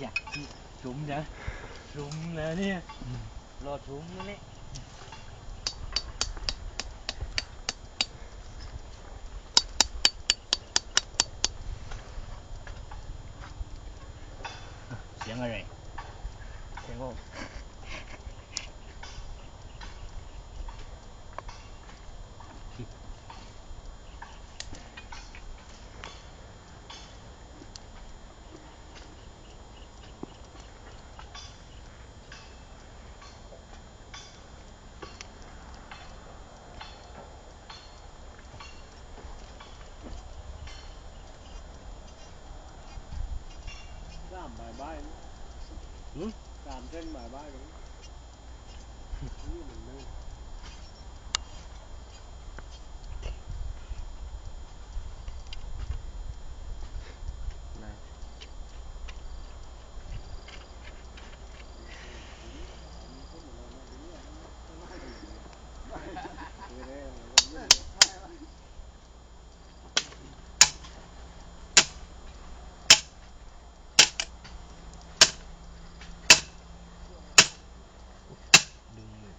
อยากชุมนะชุมแล้วเนี่ยรอชุมนี่แหละเสียงอะไรเสียงโอ้สามบายบายสามเส้นบายบายเลยนี่เหมือนเดิม ดึงมือ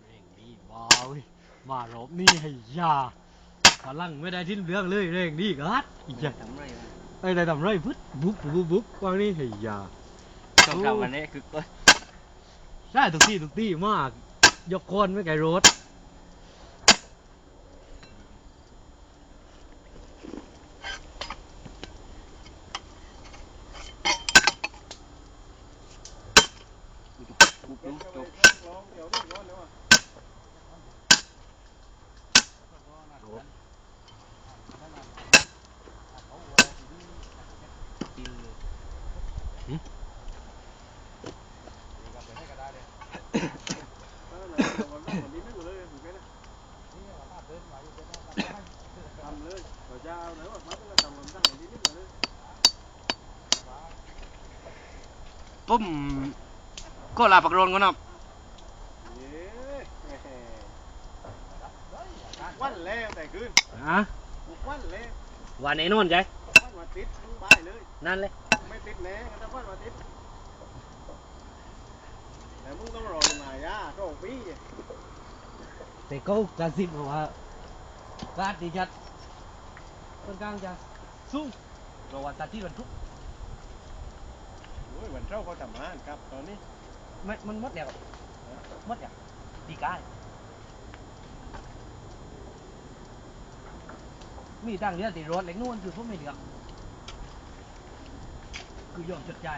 เร่งดี ว้าวมารอบนี้ให้ยาพลังไม่ได้ทิ้นเรื่องเลยเร่งดีกัดอีกอย่างทำไรวะไอ้ได้ทำไรพึ่บุ๊บบุ๊บบุ๊บวางนี่ให้ยาต้องทำวันนี้คือก็ใช่ทุกที่ทุกที่มาก ยกคนไม่ไกลรถปุ๊บปุ๊บจบ ลองเดี๋ยวเดี๋ยวเดี๋ยว กินเลย ทำเลยเราจะเอาไหนวะมาต้องทำผมตั้งอย่างนี้นิดหน่อยเลย ปุ้มก็ลาปักโรนก่อนนะวันแล้วแต่คืนอะวันแล้ววันแน่นอนใจวันมาติดมึงบายเลย นั่นเลย ไม่ติดแน่ถ้าวันมาติดแต่มึงต้องรอหน่อยย่าโชคปีแต่ก็กระซิบมาว่าการดีจัดค่อนข้างจะสูงรอวันตัดที่วันทุกโอ้ยวันเช้าเขาทำงานครับตอนนี้ไม่มันมดแล้วมดแล้วดีกายมีตั้งเรือติรถเล็กนู่นคือพวกไม่เหลือ คือยอมจดใจ